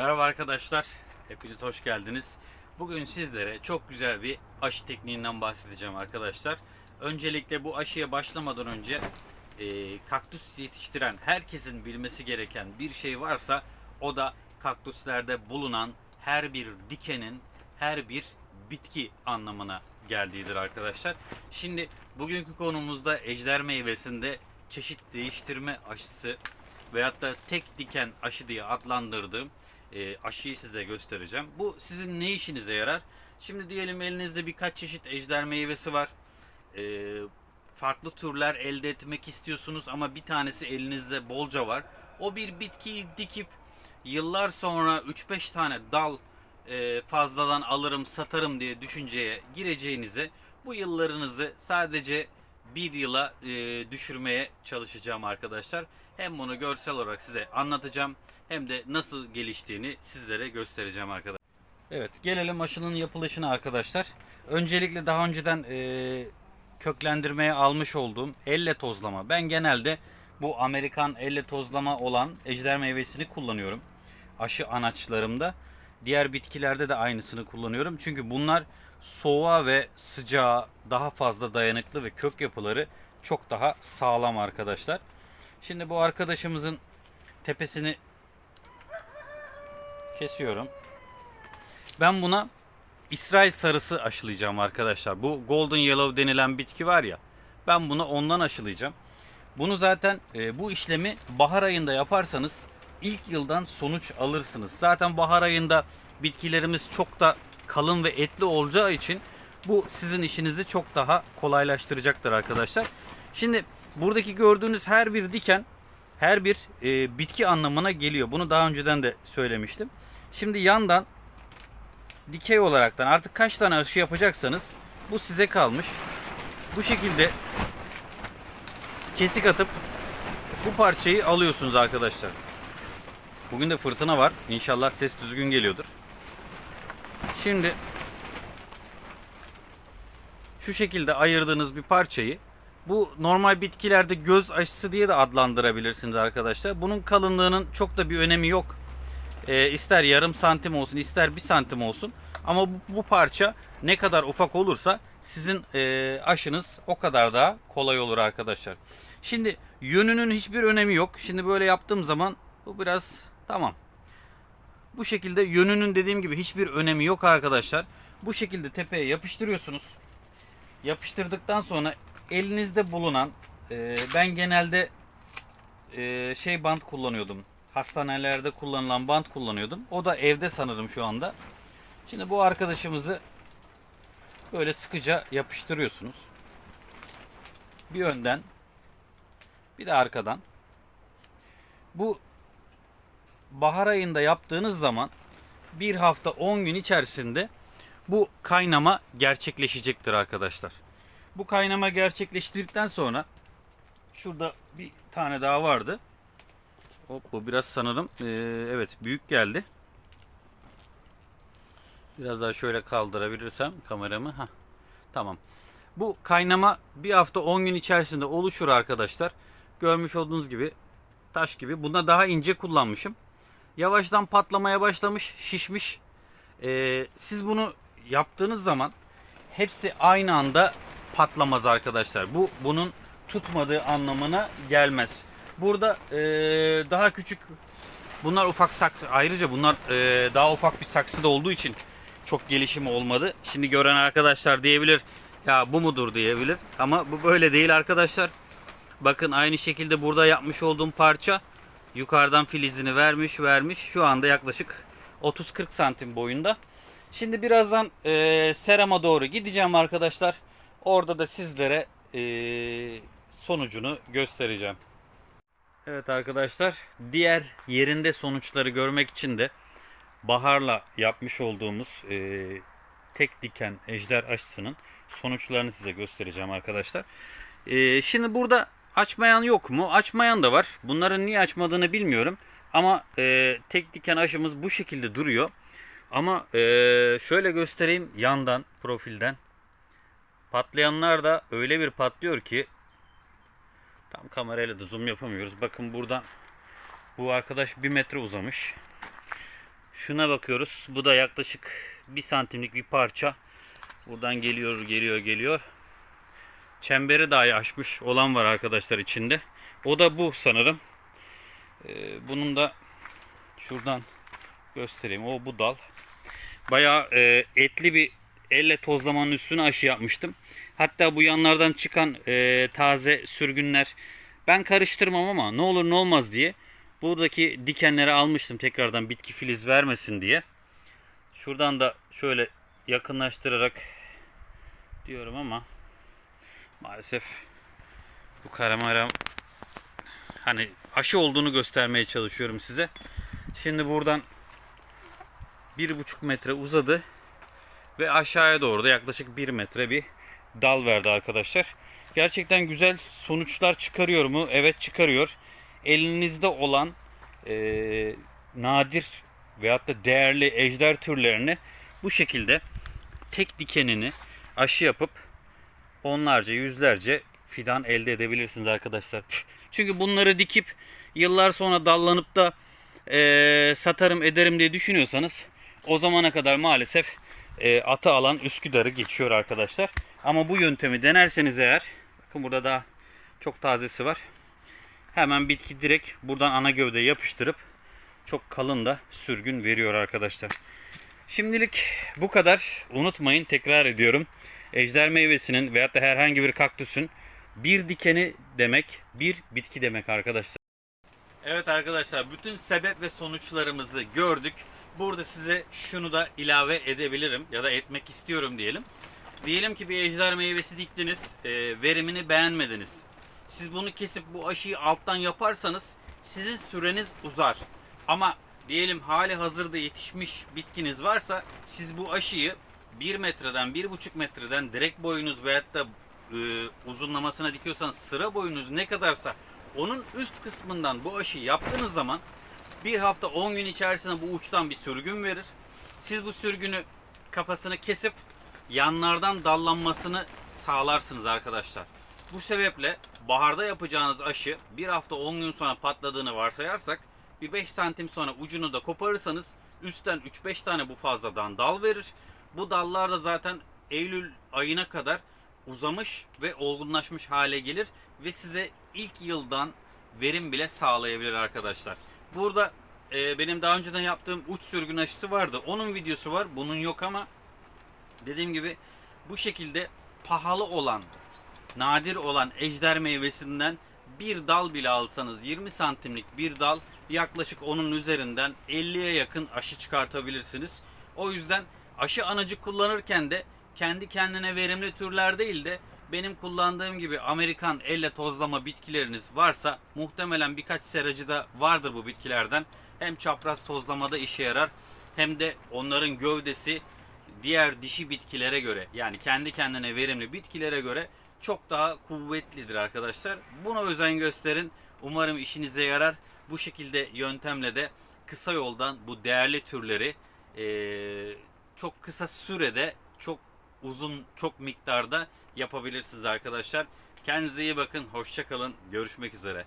Merhaba arkadaşlar. Hepiniz hoş geldiniz. Bugün sizlere çok güzel bir aşı tekniğinden bahsedeceğim arkadaşlar. Öncelikle bu aşıya başlamadan önce e, kaktüs yetiştiren herkesin bilmesi gereken bir şey varsa o da kaktüslerde bulunan her bir dikenin her bir bitki anlamına geldiğidir arkadaşlar. Şimdi bugünkü konumuzda ejder meyvesinde çeşit değiştirme aşısı veyahut da tek diken aşı diye adlandırdığım e, aşıyı size göstereceğim. Bu sizin ne işinize yarar? Şimdi diyelim elinizde birkaç çeşit ejder meyvesi var. E, farklı türler elde etmek istiyorsunuz ama bir tanesi elinizde bolca var. O bir bitkiyi dikip yıllar sonra 3-5 tane dal e, fazladan alırım satarım diye düşünceye gireceğinize bu yıllarınızı sadece bir yıla e, düşürmeye çalışacağım arkadaşlar. Hem bunu görsel olarak size anlatacağım hem de nasıl geliştiğini sizlere göstereceğim arkadaşlar. Evet gelelim aşının yapılışına arkadaşlar. Öncelikle daha önceden e, köklendirmeye almış olduğum elle tozlama. Ben genelde bu Amerikan elle tozlama olan ejder meyvesini kullanıyorum. Aşı anaçlarımda. Diğer bitkilerde de aynısını kullanıyorum. Çünkü bunlar soğuğa ve sıcağa daha fazla dayanıklı ve kök yapıları çok daha sağlam arkadaşlar. Şimdi bu arkadaşımızın tepesini kesiyorum. Ben buna İsrail sarısı aşılayacağım arkadaşlar. Bu golden yellow denilen bitki var ya. Ben bunu ondan aşılayacağım. Bunu zaten e, bu işlemi bahar ayında yaparsanız ilk yıldan sonuç alırsınız. Zaten bahar ayında bitkilerimiz çok da kalın ve etli olacağı için bu sizin işinizi çok daha kolaylaştıracaktır arkadaşlar. Şimdi buradaki gördüğünüz her bir diken her bir e, bitki anlamına geliyor. Bunu daha önceden de söylemiştim. Şimdi yandan dikey olaraktan artık kaç tane aşı yapacaksanız bu size kalmış. Bu şekilde kesik atıp bu parçayı alıyorsunuz arkadaşlar. Bugün de fırtına var. İnşallah ses düzgün geliyordur. Şimdi şu şekilde ayırdığınız bir parçayı bu normal bitkilerde göz aşısı diye de adlandırabilirsiniz arkadaşlar. Bunun kalınlığının çok da bir önemi yok. Ee, ister yarım santim olsun ister bir santim olsun. Ama bu, bu parça ne kadar ufak olursa sizin e, aşınız o kadar daha kolay olur arkadaşlar. Şimdi yönünün hiçbir önemi yok. Şimdi böyle yaptığım zaman bu biraz tamam. Bu şekilde yönünün dediğim gibi hiçbir önemi yok arkadaşlar. Bu şekilde tepeye yapıştırıyorsunuz. Yapıştırdıktan sonra elinizde bulunan e, ben genelde e, şey bant kullanıyordum. Hastanelerde kullanılan bant kullanıyordum. O da evde sanırım şu anda. Şimdi bu arkadaşımızı böyle sıkıca yapıştırıyorsunuz. Bir önden bir de arkadan. Bu bahar ayında yaptığınız zaman bir hafta 10 gün içerisinde bu kaynama gerçekleşecektir arkadaşlar. Bu kaynama gerçekleştirdikten sonra şurada bir tane daha vardı. Hop bu biraz sanırım ee, evet büyük geldi. Biraz daha şöyle kaldırabilirsem kameramı. Heh, tamam. Bu kaynama bir hafta 10 gün içerisinde oluşur arkadaşlar. Görmüş olduğunuz gibi taş gibi. Bunda daha ince kullanmışım. Yavaştan patlamaya başlamış, şişmiş. Ee, siz bunu yaptığınız zaman hepsi aynı anda patlamaz arkadaşlar. Bu bunun tutmadığı anlamına gelmez. Burada ee, daha küçük bunlar ufak saksı ayrıca bunlar ee, daha ufak bir saksıda olduğu için çok gelişimi olmadı. Şimdi gören arkadaşlar diyebilir ya bu mudur diyebilir ama bu böyle değil arkadaşlar. Bakın aynı şekilde burada yapmış olduğum parça yukarıdan filizini vermiş vermiş. Şu anda yaklaşık 30-40 santim boyunda. Şimdi birazdan e, serama doğru gideceğim arkadaşlar. Orada da sizlere e, sonucunu göstereceğim. Evet arkadaşlar diğer yerinde sonuçları görmek için de baharla yapmış olduğumuz e, tek diken ejder aşısının sonuçlarını size göstereceğim arkadaşlar. E, şimdi burada açmayan yok mu? Açmayan da var. Bunların niye açmadığını bilmiyorum. Ama e, tek diken aşımız bu şekilde duruyor. Ama e, şöyle göstereyim yandan, profilden. Patlayanlar da öyle bir patlıyor ki tam kamerayla da zoom yapamıyoruz. Bakın buradan bu arkadaş bir metre uzamış. Şuna bakıyoruz. Bu da yaklaşık bir santimlik bir parça. Buradan geliyor, geliyor, geliyor. Çemberi dahi aşmış olan var arkadaşlar içinde. O da bu sanırım. Ee, bunun da şuradan göstereyim. O bu dal. Bayağı e, etli bir elle tozlamanın üstüne aşı yapmıştım. Hatta bu yanlardan çıkan e, taze sürgünler ben karıştırmam ama ne olur ne olmaz diye buradaki dikenleri almıştım tekrardan bitki filiz vermesin diye. Şuradan da şöyle yakınlaştırarak diyorum ama maalesef bu karamara hani aşı olduğunu göstermeye çalışıyorum size. Şimdi buradan bir buçuk metre uzadı ve aşağıya doğru da yaklaşık bir metre bir dal verdi arkadaşlar. Gerçekten güzel sonuçlar çıkarıyor mu? Evet çıkarıyor. Elinizde olan e, nadir veyahut da değerli ejder türlerini bu şekilde tek dikenini aşı yapıp onlarca yüzlerce fidan elde edebilirsiniz arkadaşlar. Çünkü bunları dikip yıllar sonra dallanıp da e, satarım ederim diye düşünüyorsanız o zamana kadar maalesef e, atı alan Üsküdar'ı geçiyor arkadaşlar. Ama bu yöntemi denerseniz eğer bakın burada daha çok tazesi var. Hemen bitki direkt buradan ana gövdeye yapıştırıp çok kalın da sürgün veriyor arkadaşlar. Şimdilik bu kadar. Unutmayın tekrar ediyorum. Ejder meyvesinin veyahut da herhangi bir kaktüsün bir dikeni demek bir bitki demek arkadaşlar. Evet arkadaşlar bütün sebep ve sonuçlarımızı gördük. Burada size şunu da ilave edebilirim ya da etmek istiyorum diyelim. Diyelim ki bir ejder meyvesi diktiniz, e, verimini beğenmediniz. Siz bunu kesip bu aşıyı alttan yaparsanız sizin süreniz uzar. Ama diyelim hali hazırda yetişmiş bitkiniz varsa siz bu aşıyı 1 metreden 1,5 metreden direkt boyunuz veyahut da e, uzunlamasına dikiyorsanız sıra boyunuz ne kadarsa onun üst kısmından bu aşıyı yaptığınız zaman bir hafta 10 gün içerisinde bu uçtan bir sürgün verir. Siz bu sürgünü kafasını kesip yanlardan dallanmasını sağlarsınız arkadaşlar. Bu sebeple baharda yapacağınız aşı bir hafta 10 gün sonra patladığını varsayarsak bir 5 santim sonra ucunu da koparırsanız üstten 3-5 tane bu fazladan dal verir. Bu dallar da zaten Eylül ayına kadar uzamış ve olgunlaşmış hale gelir ve size ilk yıldan verim bile sağlayabilir arkadaşlar. Burada e, benim daha önceden yaptığım uç sürgün aşısı vardı. Onun videosu var. Bunun yok ama dediğim gibi bu şekilde pahalı olan, nadir olan ejder meyvesinden bir dal bile alsanız 20 santimlik bir dal yaklaşık onun üzerinden 50'ye yakın aşı çıkartabilirsiniz. O yüzden aşı anacı kullanırken de kendi kendine verimli türler değil de benim kullandığım gibi Amerikan elle tozlama bitkileriniz varsa muhtemelen birkaç seracı da vardır bu bitkilerden. Hem çapraz tozlamada işe yarar hem de onların gövdesi diğer dişi bitkilere göre yani kendi kendine verimli bitkilere göre çok daha kuvvetlidir arkadaşlar. Buna özen gösterin. Umarım işinize yarar. Bu şekilde yöntemle de kısa yoldan bu değerli türleri eee, çok kısa sürede çok uzun çok miktarda yapabilirsiniz arkadaşlar. Kendinize iyi bakın. Hoşça kalın. Görüşmek üzere.